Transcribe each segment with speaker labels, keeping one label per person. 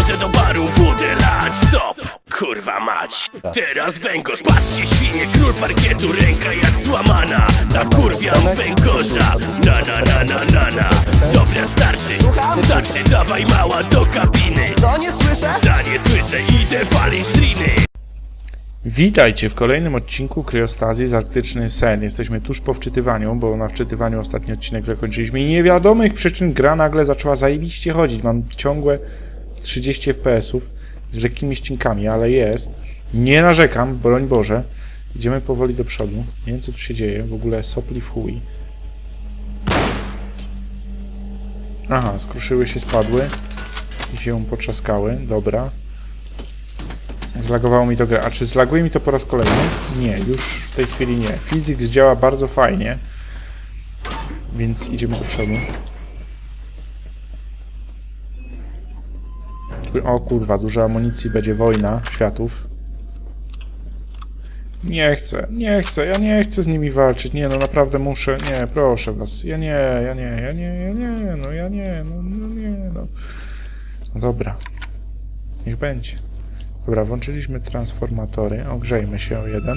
Speaker 1: Wchodzę do baru, wódę lać, stop Kurwa mać Teraz węgorz, patrzcie świnie Król parkietu, ręka jak złamana Nakurwiam węgorza Na na na na na na Dobra starszy, starszy dawaj mała do kabiny
Speaker 2: Co nie słyszę?
Speaker 1: Ja nie słyszę, idę walić driny
Speaker 3: Witajcie w kolejnym odcinku Kryostazji z Arktyczny Sen. Jesteśmy tuż po wczytywaniu, bo na wczytywaniu ostatni odcinek zakończyliśmy i niewiadomych przyczyn gra nagle zaczęła zajebiście chodzić. Mam ciągłe 30 FPS-ów z lekkimi ścinkami, ale jest. Nie narzekam, broń Boże. Idziemy powoli do przodu. Nie wiem co tu się dzieje, w ogóle sopli w chuj. Aha, skruszyły się, spadły i się potrzaskały. Dobra. Zlagowało mi to grę. A czy zlaguje mi to po raz kolejny? Nie, już w tej chwili nie. Physics działa bardzo fajnie. Więc idziemy do przodu. O kurwa, dużo amunicji, będzie wojna światów. Nie chcę, nie chcę, ja nie chcę z nimi walczyć. Nie, no naprawdę muszę. Nie, proszę was. Ja nie, ja nie, ja nie, ja nie, no ja nie, no, no nie, no. No dobra. Niech będzie. Dobra, włączyliśmy transformatory. Ogrzejmy się o jeden.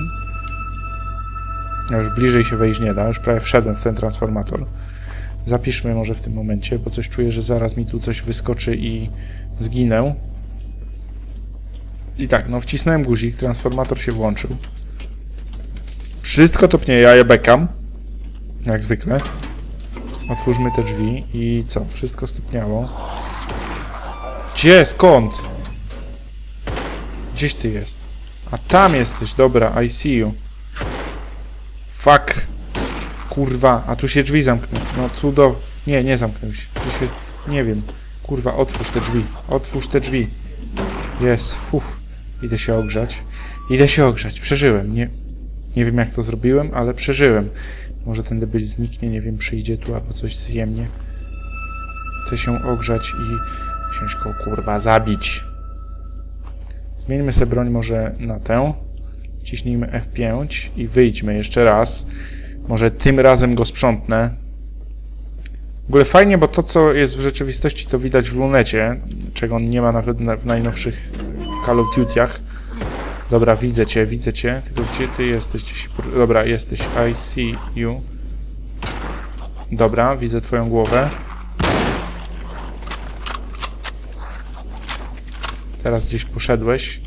Speaker 3: Już bliżej się wejść nie da. Już prawie wszedłem w ten transformator. Zapiszmy może w tym momencie, bo coś czuję, że zaraz mi tu coś wyskoczy i zginę. I tak, no wcisnąłem guzik, transformator się włączył. Wszystko topnieje, ja je bekam. Jak zwykle. Otwórzmy te drzwi i co? Wszystko stopniało. Gdzie? Skąd? Gdzieś ty jest? A tam jesteś, dobra, I see you. Fuck. Kurwa, a tu się drzwi zamknął. No cudo. Nie, nie zamknął się. Się... Nie wiem. Kurwa, otwórz te drzwi. Otwórz te drzwi. Jest, fuf. Idę się ogrzać. Idę się ogrzać. Przeżyłem. Nie, nie wiem jak to zrobiłem, ale przeżyłem. Może ten debil zniknie, nie wiem, przyjdzie tu albo coś zje mnie. Chcę się ogrzać i ciężko kurwa zabić. Zmieńmy sobie broń może na tę. Ciśnijmy F5 i wyjdźmy jeszcze raz. Może tym razem go sprzątnę. W ogóle fajnie, bo to co jest w rzeczywistości to widać w lunecie, czego nie ma nawet na, w najnowszych Call of Duty'ach. Dobra, widzę cię, widzę cię. Tylko gdzie ty jesteś? Dobra, jesteś. I see you. Dobra, widzę twoją głowę. Teraz gdzieś poszedłeś.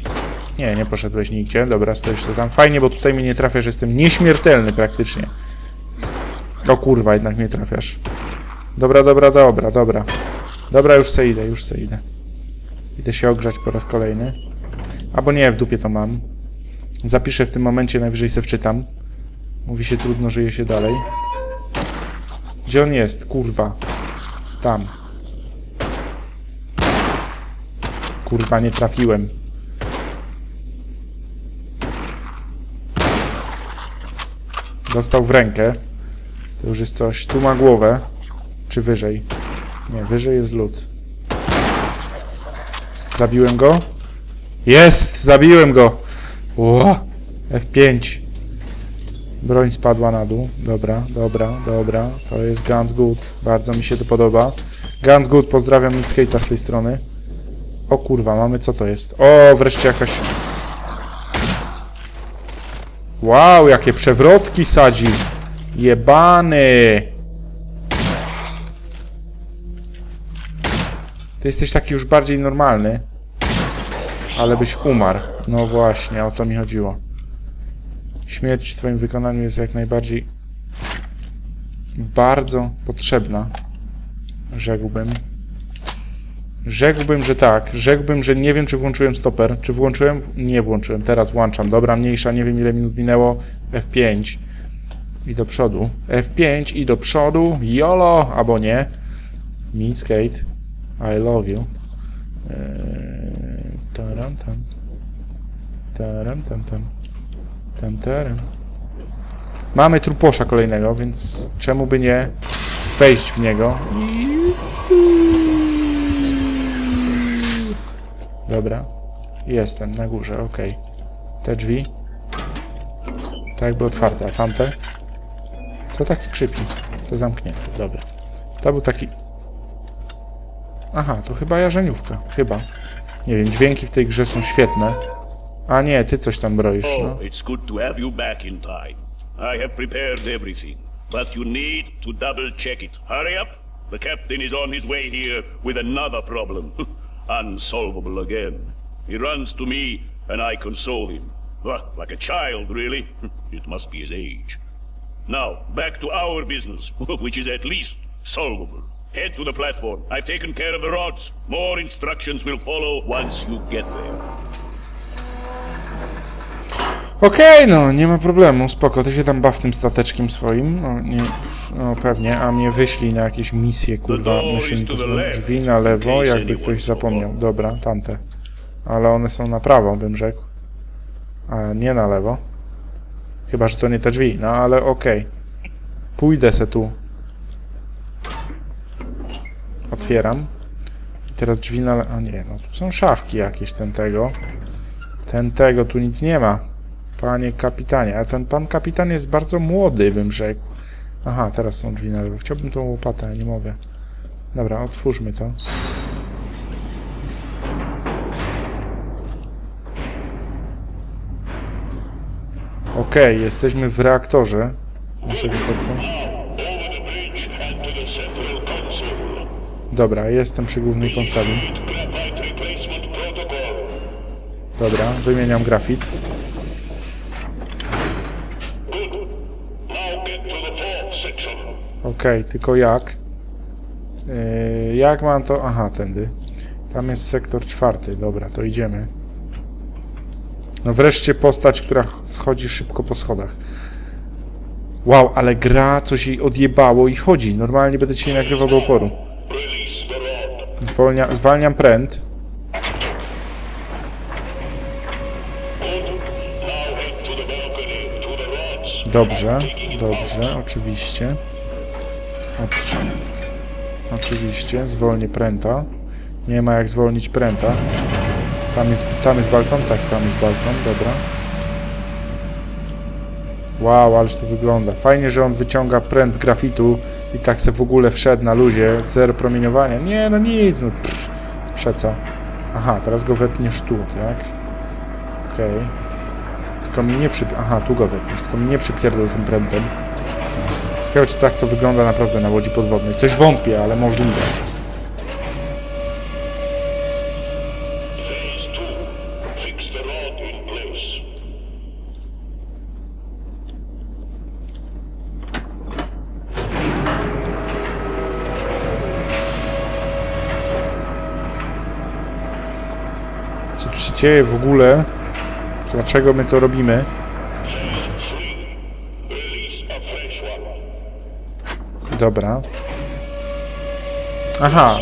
Speaker 3: Nie, nie poszedłeś nigdzie. Dobra, stoisz sobie tam. Fajnie, bo tutaj mnie nie trafiasz. Jestem nieśmiertelny praktycznie. O kurwa, jednak mnie trafiasz. Dobra, dobra, dobra, dobra. Dobra, już se idę, już se idę. Idę się ogrzać po raz kolejny. Albo nie, w dupie to mam. Zapiszę w tym momencie, najwyżej se wczytam. Mówi się trudno, żyje się dalej. Gdzie on jest? Kurwa. Tam. Kurwa, nie trafiłem. Dostał w rękę. To już jest coś. Tu ma głowę. Czy wyżej? Nie, wyżej jest lód. Zabiłem go? Jest! Zabiłem go! Ło! F5. Broń spadła na dół. Dobra, dobra, dobra. To jest Guns Good. Bardzo mi się to podoba. Guns Good, pozdrawiam Mitskate'a z tej strony. O kurwa, mamy co to jest? O, wreszcie jakaś... Wow, jakie przewrotki sadzi! Jebany! Ty jesteś taki już bardziej normalny. Ale byś umarł. No właśnie, o to mi chodziło. Śmierć w twoim wykonaniu jest jak najbardziej bardzo potrzebna. Rzekłbym. Rzekłbym, że tak. Rzekłbym, że nie wiem, czy włączyłem stoper. Czy włączyłem? Nie włączyłem. Teraz włączam. Dobra, mniejsza. Nie wiem, ile minut minęło. F5. I do przodu. F5 i do przodu. YOLO! Albo nie. Miskate. I love you. Eee, taram tam. Taram tam tam. Tam taram. Mamy truposza kolejnego, więc czemu by nie wejść w niego? Dobra. Jestem na górze, okej. Te drzwi. Tak jakby otwarte, a tamte? Co tak skrzypi? Te zamknięte, dobra. To był taki... Aha, to chyba jarzeniówka, chyba. Nie wiem, dźwięki w tej grze są świetne. A nie, ty coś tam broisz, no.
Speaker 1: Oh, it's good to have you back in time. I have prepared everything, but you need to double check it. Hurry up! The captain is on his way here with another problem. Unsolvable again. He runs to me, and I console him. Like a child, really. It must be his age. Now, back to our business, which is at least solvable. Head to the platform. I've taken care of the rods. More instructions will follow once you get there.
Speaker 3: Okej, no, nie ma problemu, spoko, ty się tam baw tym stateczkiem swoim, no, nie, no pewnie, a mnie wyślij na jakieś misje, kurwa, Mission to drzwi na lewo, jakby ktoś zapomniał, dobra, tamte, ale one są na prawo, bym rzekł, a nie na lewo, chyba, że to nie te drzwi, no ale okej, pójdę se tu, otwieram, I teraz drzwi na a nie, no tu są szafki jakieś, ten tego, ten tego, tu nic nie ma. Panie kapitanie, a ten pan kapitan jest bardzo młody, bym rzekł. Aha, teraz są drzwi na lewo. Chciałbym tą łopatę, nie mogę. Dobra, otwórzmy to. Okej, jesteśmy w reaktorze naszego statku.
Speaker 1: Over the bridge and to the central console.
Speaker 3: Dobra, jestem przy głównej konsoli. Dobra, wymieniam grafit. Okej, tylko jak? Yy, jak mam to? Aha, tędy. Tam jest sektor czwarty. Dobra, to idziemy. No wreszcie postać, która ch- schodzi szybko po schodach. Wow, ale gra coś jej odjebało i chodzi. Normalnie będę dzisiaj nagrywał do oporu. Zwolnia, zwalniam
Speaker 1: rods.
Speaker 3: Dobrze, dobrze, oczywiście. Oczy- Oczywiście, zwolnię pręta. Nie ma jak zwolnić pręta. Tam jest, tam jest balkon? Tak, tam jest balkon, dobra. Wow, ależ to wygląda. Fajnie, że on wyciąga pręt grafitu i tak se w ogóle wszedł na luzie, zero promieniowania. Nie, no nic, no pff, przeca. Aha, teraz go wepniesz tu, tak? Okej. Tylko mi nie przy... Aha, tu go wepniesz, tylko mi nie przypierdol tym prętem. Ciekawe, czy tak to wygląda naprawdę na łodzi podwodnej. Coś wątpię, ale możliwe. Dzieje w ogóle? Dlaczego my to robimy? Dobra. Aha,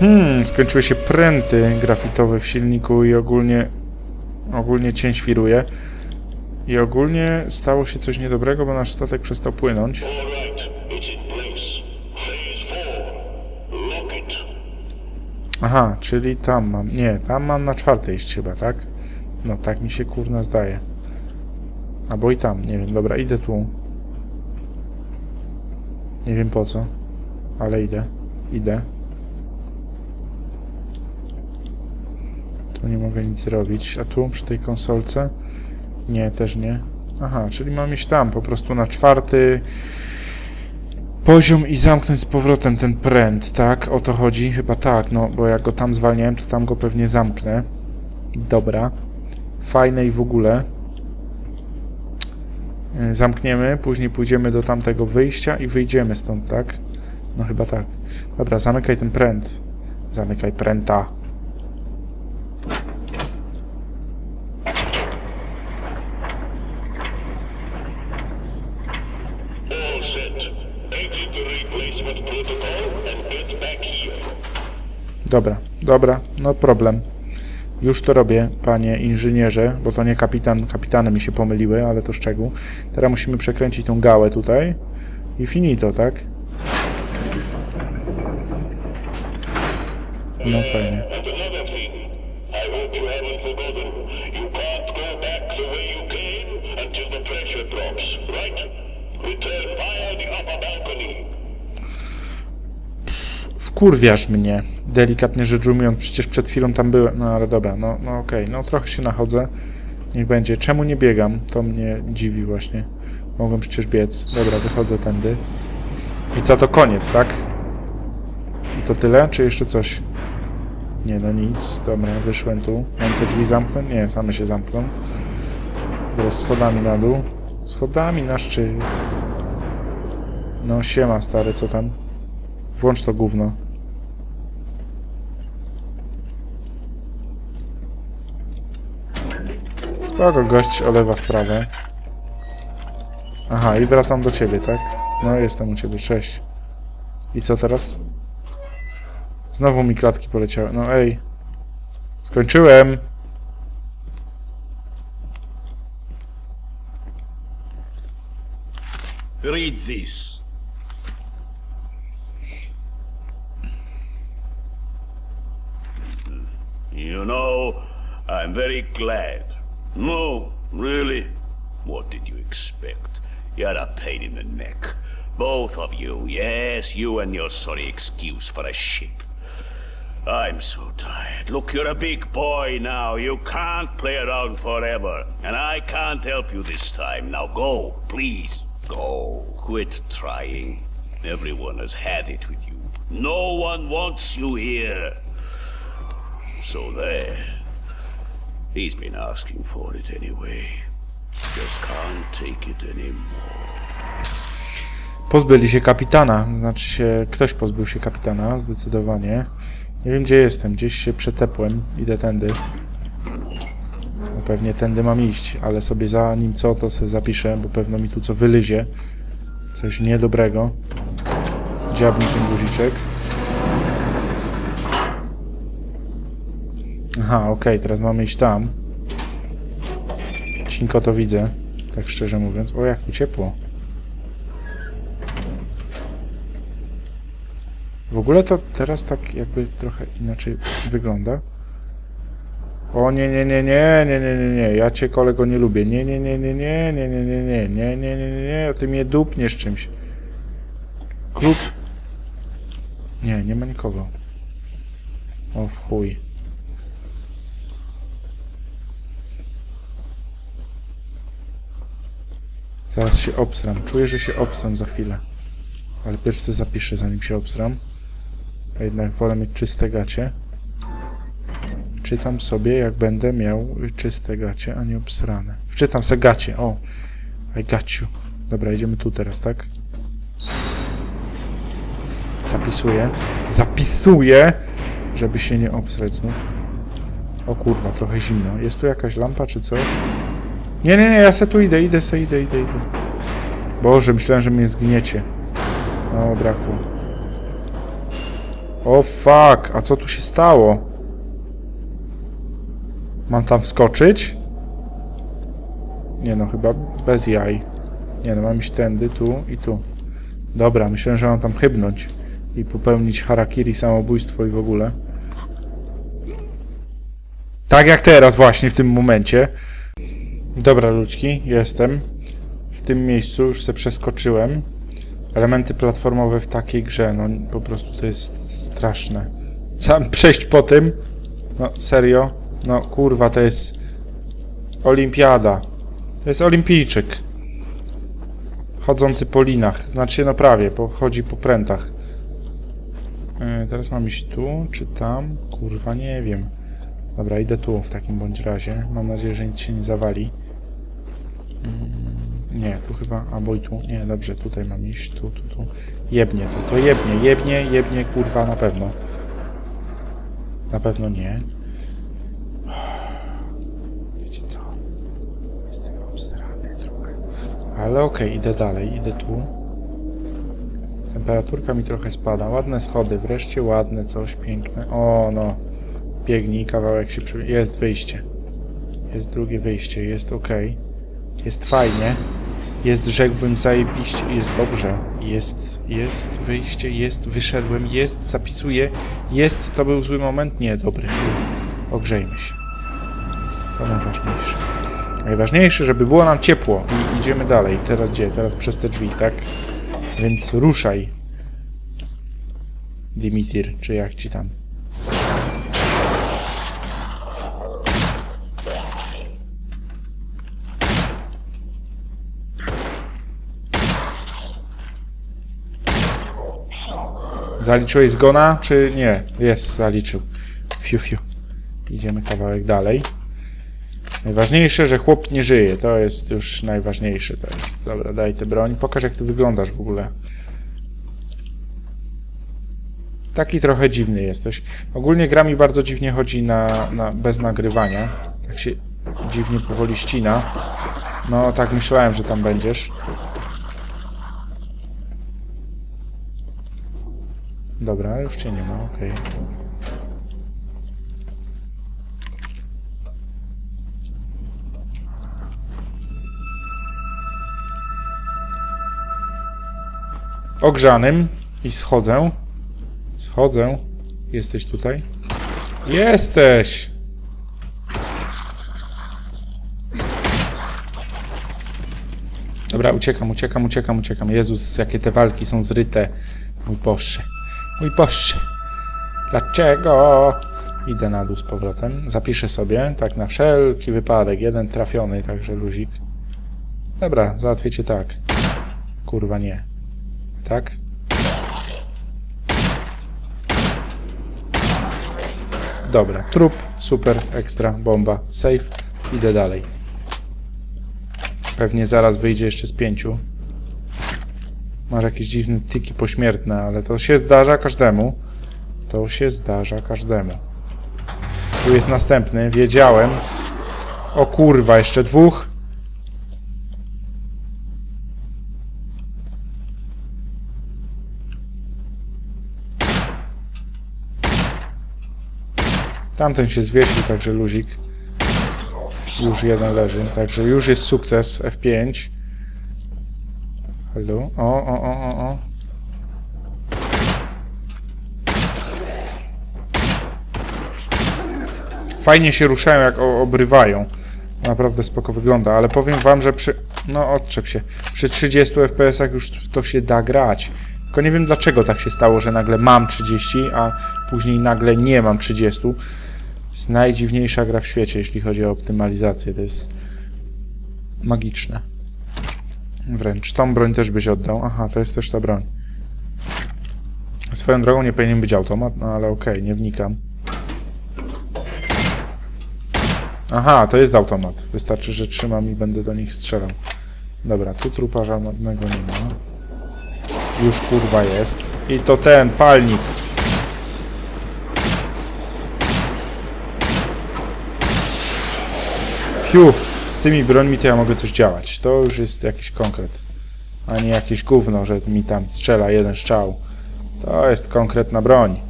Speaker 3: hmm, skończyły się pręty grafitowe w silniku i ogólnie ogólnie cień świruje. I ogólnie stało się coś niedobrego, bo nasz statek przestał płynąć. Aha, czyli tam mam. Nie, tam mam na czwartej iść chyba, tak? No tak mi się kurna zdaje. Albo i tam, nie wiem, dobra, idę tu. Nie wiem po co, ale idę. Idę. Nie mogę nic zrobić. A tu przy tej konsolce? Nie, też nie. Aha, czyli mam iść tam, po prostu na czwarty poziom i zamknąć z powrotem ten pręt, tak? O to chodzi? Chyba tak, no bo jak go tam zwalniałem, to tam go pewnie zamknę. Dobra. Fajne i w ogóle. Yy, Zamkniemy, później pójdziemy do tamtego wyjścia i wyjdziemy stąd, tak? No chyba tak. Dobra, zamykaj ten pręt. Zamykaj pręta. Dobra, dobra, no problem. Już to robię, panie inżynierze, bo to nie kapitan, kapitany mi się pomyliły, ale to szczegół. Teraz musimy przekręcić tą gałę tutaj i finito, tak? No fajnie.
Speaker 2: Return via the upper balcony.
Speaker 3: Wkurwiasz mnie, delikatnie rzecz ujmując, przecież przed chwilą tam byłem, no ale dobra, no, no okej, no trochę się nachodzę, niech będzie. Czemu nie biegam? To mnie dziwi właśnie. Mogłem przecież biec. Dobra, wychodzę tędy. I co, to koniec, tak? I to tyle, czy jeszcze coś? Nie, no nic, dobra, wyszłem tu. Mam te drzwi zamknąć? Nie, same się zamkną. Teraz schodami na dół. Schodami na szczyt. No siema stary, co tam? Włącz to gówno. Spoko, gość olewa sprawę. Aha, i wracam do ciebie, tak? No, jestem u ciebie, cześć. I co teraz? Znowu mi klatki poleciały. No ej. Skończyłem.
Speaker 1: Read this.
Speaker 2: You know, I'm very glad.
Speaker 1: No, really? What did you expect? You're a pain in the neck. Both of you. Yes, you and your sorry excuse for a ship. I'm so tired. Look, you're a big boy now. You can't play around forever. And I can't help you this time. Now go, please. Go. Quit trying. Everyone has had it with you. No one wants you here. So there. He's been asking for it anyway. Just can't take it anymore.
Speaker 3: Pozbyli się kapitana. Znaczy się, ktoś pozbył się kapitana, zdecydowanie. Nie wiem, gdzie jestem. Gdzieś się przetepłem. Idę tędy. No, pewnie tędy mam iść, ale sobie zanim co, to sobie zapiszę, bo pewno mi tu co wylyzie. Coś niedobrego. Dziabnij ten guziczek. Aha, okej, teraz mamy iść tam. Cinko to widzę, tak szczerze mówiąc. O, jak tu ciepło. W ogóle to teraz tak jakby trochę inaczej wygląda. O nie, nie, nie, nie, nie, nie, nie, nie, ja cię kolego nie lubię. Nie, nie, nie, nie, nie, nie, nie, nie, nie, nie, nie, nie, nie, nie, ty mnie dupniesz czymś. Klub... Nie, nie ma nikogo. O w chuj. Zaraz się obsram. Czuję, że się obsram za chwilę. Ale pierw sobie zapiszę, zanim się obsram. A jednak wolę mieć czyste gacie. Czytam sobie, jak będę miał czyste gacie, a nie obsrane. Wczytam se gacie, o. I got you. Dobra, idziemy tu teraz, tak? Zapisuję. Zapisuję! Żeby się nie obsrać znów. O kurwa, trochę zimno. Jest tu jakaś lampa czy coś? Nie, nie, nie, ja se tu idę, idę se, idę, idę, idę. Boże, myślałem, że mnie zgniecie. O, brakło. O fuck, a co tu się stało? Mam tam wskoczyć? Nie no, chyba bez jaj. Nie no, mam iść tędy, tu i tu. Dobra, myślałem, że mam tam chybnąć i popełnić harakiri, samobójstwo i w ogóle. Tak jak teraz właśnie, w tym momencie. Dobra, ludźki, jestem. W tym miejscu już se przeskoczyłem. Elementy platformowe w takiej grze, no po prostu to jest straszne. Sam przejść po tym? No, serio? No, kurwa, to jest olimpiada. To jest olimpijczyk. Chodzący po linach. Znaczy, no prawie, bo chodzi po prętach. Yy, teraz mam iść tu, czy tam? Kurwa, nie wiem. Dobra, idę tu w takim bądź razie. Mam nadzieję, że nic się nie zawali. Nie, tu chyba, albo i tu. Nie, dobrze, tutaj mam iść, tu, tu, tu. Jebnie to, to jebnie, jebnie, jebnie, kurwa, na pewno. Na pewno nie. Wiecie co? Jestem obstrany trochę. Ale okej, idę dalej, idę tu. Temperaturka mi trochę spada. Ładne schody, wreszcie ładne, coś piękne. O, no. Biegnij, kawałek się przy... Jest wyjście. Jest drugie wyjście, jest ok. Jest fajnie. Jest, rzekłbym, zajebiście. Jest dobrze. Jest, jest wyjście, jest, wyszedłem, jest, zapisuję. Jest, to był zły moment? Nie, dobry. Ogrzejmy się. To najważniejsze. Najważniejsze, żeby było nam ciepło. I idziemy dalej. Teraz gdzie? Teraz przez te drzwi, tak? Więc ruszaj. Dimitir, czy jak ci tam. Zaliczyłeś zgona, czy nie? Jest, zaliczył. Fiu, fiu. Idziemy kawałek dalej. Najważniejsze, że chłop nie żyje. To jest już najważniejsze. To jest. Dobra, daj tę broń. Pokaż, jak ty wyglądasz w ogóle. Taki trochę dziwny jesteś. Ogólnie gra mi bardzo dziwnie chodzi na, na, bez nagrywania. Tak się dziwnie powoli ścina. No, tak myślałem, że tam będziesz. Dobra, już cię nie ma, okej. Ogrzanym i schodzę. Schodzę. Jesteś tutaj? Jesteś! Dobra, uciekam, uciekam, uciekam, uciekam. Jezus, jakie te walki są zryte. Mój Boże. Mój Boże. Dlaczego? Idę na dół z powrotem. Zapiszę sobie, tak na wszelki wypadek. Jeden trafiony, także luzik. Dobra, załatwię cię tak. Kurwa nie. Tak? Dobra, trup, super, ekstra, bomba, safe. Idę dalej. Pewnie zaraz wyjdzie jeszcze z pięciu. Masz jakieś dziwne tyki pośmiertne, ale to się zdarza każdemu. To się zdarza każdemu. Tu jest następny, wiedziałem. O kurwa, jeszcze dwóch. Tamten się zwiesił, także luzik. Już jeden leży, także już jest sukces F5. Halo? O, o, o, o, o. Fajnie się ruszają, jak obrywają. Naprawdę spoko wygląda, ale powiem wam, że przy... No, odczep się. Przy 30 FPS-ach już to się da grać. Tylko nie wiem dlaczego tak się stało, że nagle mam 30, a później nagle nie mam 30. To jest najdziwniejsza gra w świecie, jeśli chodzi o optymalizację. To jest magiczne. Wręcz. Tą broń też byś oddał. Aha, to jest też ta broń. Swoją drogą nie powinien być automat, no ale okej, nie wnikam. Aha, to jest automat. Wystarczy, że trzymam i będę do nich strzelał. Dobra, tu trupa żadnego nie ma. Już kurwa jest. I to ten, palnik. Fiu, z tymi brońmi to ja mogę coś działać. To już jest jakiś konkret. A nie jakieś gówno, że mi tam strzela jeden strzał. To jest konkretna broń.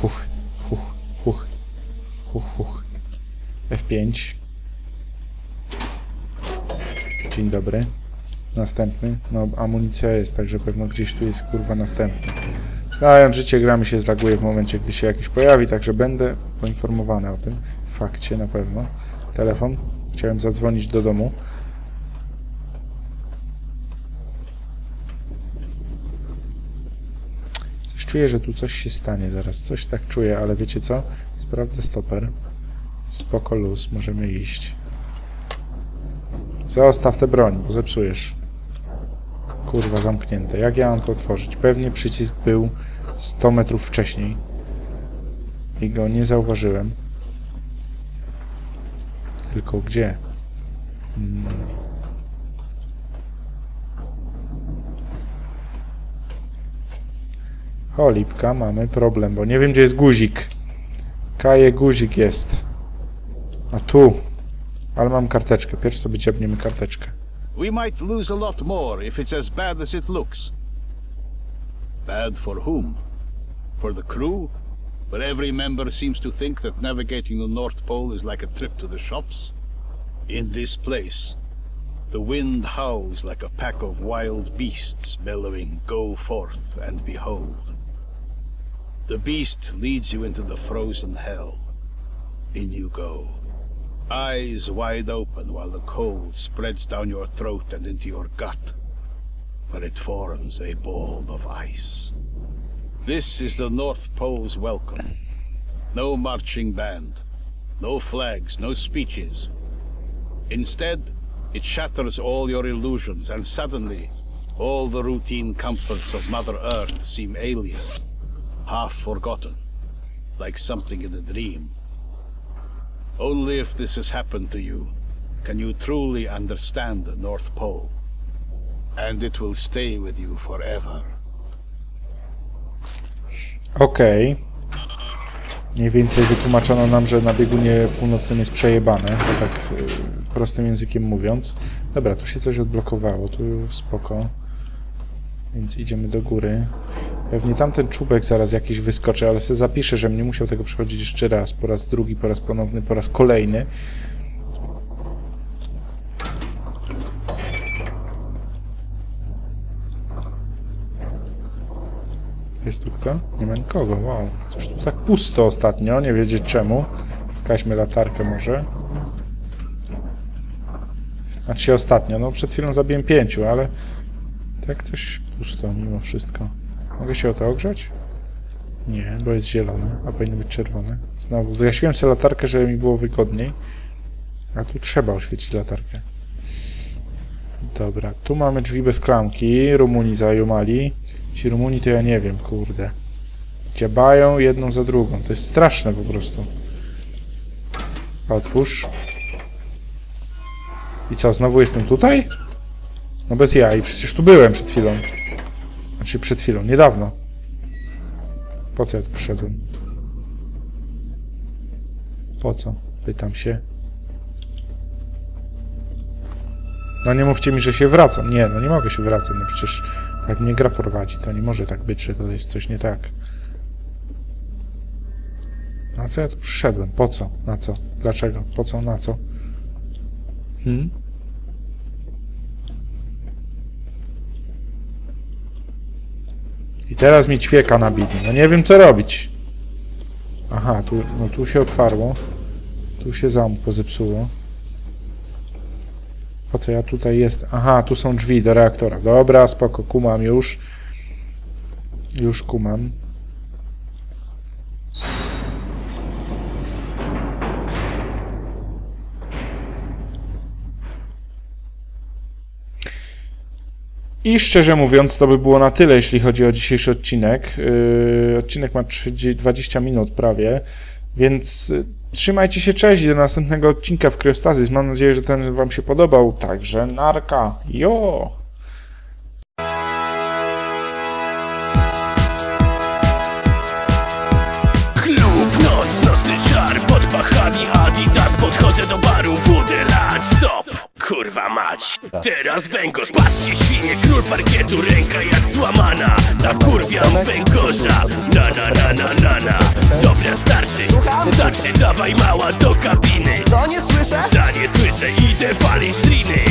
Speaker 3: Huch, huch, huch, huch, huch. F5. Dzień dobry. Następny. No, amunicja jest, także pewno gdzieś tu jest kurwa następny. Znając życie, gra mi się zlaguje w momencie, gdy się jakiś pojawi, także będę poinformowany o tym. Fakcie na pewno. Telefon. Chciałem zadzwonić do domu. Coś czuję, że tu coś się stanie zaraz. Coś tak czuję, ale wiecie co? Sprawdzę stoper. Spoko luz, możemy iść. Zostaw tę broń, bo zepsujesz. Kurwa, zamknięte. Jak ja mam to otworzyć? Pewnie przycisk był 100 metrów wcześniej. I go nie zauważyłem. Tylko gdzie? Hmm. Mamy problem, bo nie wiem, gdzie jest guzik. Kaje guzik jest. A tu. Ale mam karteczkę. Pierw sobie ciepniemy karteczkę.
Speaker 4: We might lose a lot more if it's as bad as it looks. Bad for whom? For the crew? Where every member seems to think that navigating the North Pole is like a trip to the shops? In this place, the wind howls like a pack of wild beasts bellowing, Go forth and behold. The beast leads you into the frozen hell. In you go. Eyes wide open while the cold spreads down your throat and into your gut, where it forms a ball of ice. This is the North Pole's welcome. No marching band, no flags, no speeches. Instead, it shatters all your illusions, and suddenly, all the routine comforts of Mother Earth seem alien, half forgotten, like something in a dream. Only if this has happened to you can you truly understand the North Pole. And it will stay with you forever.
Speaker 3: Okej. Mniej więcej wytłumaczono nam, że na biegunie północnym jest przejebane, tak y, prostym językiem mówiąc. Dobra, tu się coś odblokowało, tu spoko. Więc idziemy do góry. Pewnie tamten czubek zaraz jakiś wyskoczy, ale sobie zapiszę, żebym nie musiał tego przechodzić jeszcze raz. Po raz drugi, po raz ponowny, po raz kolejny. Jest tu kto? Nie ma nikogo, wow. Coś tu tak pusto ostatnio, nie wiedzieć czemu. Skaźmy latarkę może. Znaczy ostatnio, no przed chwilą zabiłem pięciu, ale tak coś pusto mimo wszystko. Mogę się o to ogrzać? Nie, bo jest zielone, a powinno być czerwone. Znowu, zgasiłem sobie latarkę, żeby mi było wygodniej. A tu trzeba oświecić latarkę. Dobra, tu mamy drzwi bez klamki. Rumuni zajumali. Ci Rumuni to ja nie wiem, kurde. Dziabają jedną za drugą. To jest straszne po prostu. Otwórz. I co, znowu jestem tutaj? No bez jaj, przecież tu byłem przed chwilą. Znaczy przed chwilą, niedawno. Po co ja tu przyszedłem? Po co? Pytam się. No nie mówcie mi, że się wracam. Nie, no nie mogę się wracać. No przecież tak mnie gra prowadzi. To nie może tak być, że to jest coś nie tak. Na co ja tu przyszedłem? Po co? Na co? Dlaczego? Po co? Na co? Hmm? I teraz mi ćwieka nabili. No nie wiem co robić. Aha, tu, no tu się otwarło. Tu się zamko zepsuło. Po co ja tutaj jest? Aha, tu są drzwi do reaktora. Dobra, spoko, kumam już. Już kumam. I szczerze mówiąc, to by było na tyle, jeśli chodzi o dzisiejszy odcinek. Yy, odcinek ma 30, 20 minut prawie, więc yy, trzymajcie się, cześć do następnego odcinka w Kryostazis. Mam nadzieję, że ten Wam się podobał. Także narka, jo!
Speaker 1: Klub, noc, nocny czar Pod pachami Adidas Podchodzę do baru, Stop, kurwa mać. Teraz węgorz, patrzcie świnie Król parkietu, ręka jak złamana. Nakurwiam węgorza. Na na na na na na. Dobra starszy, starszy Dawaj mała do kabiny.
Speaker 5: To nie słyszę?
Speaker 1: Ja nie słyszę, idę walić liny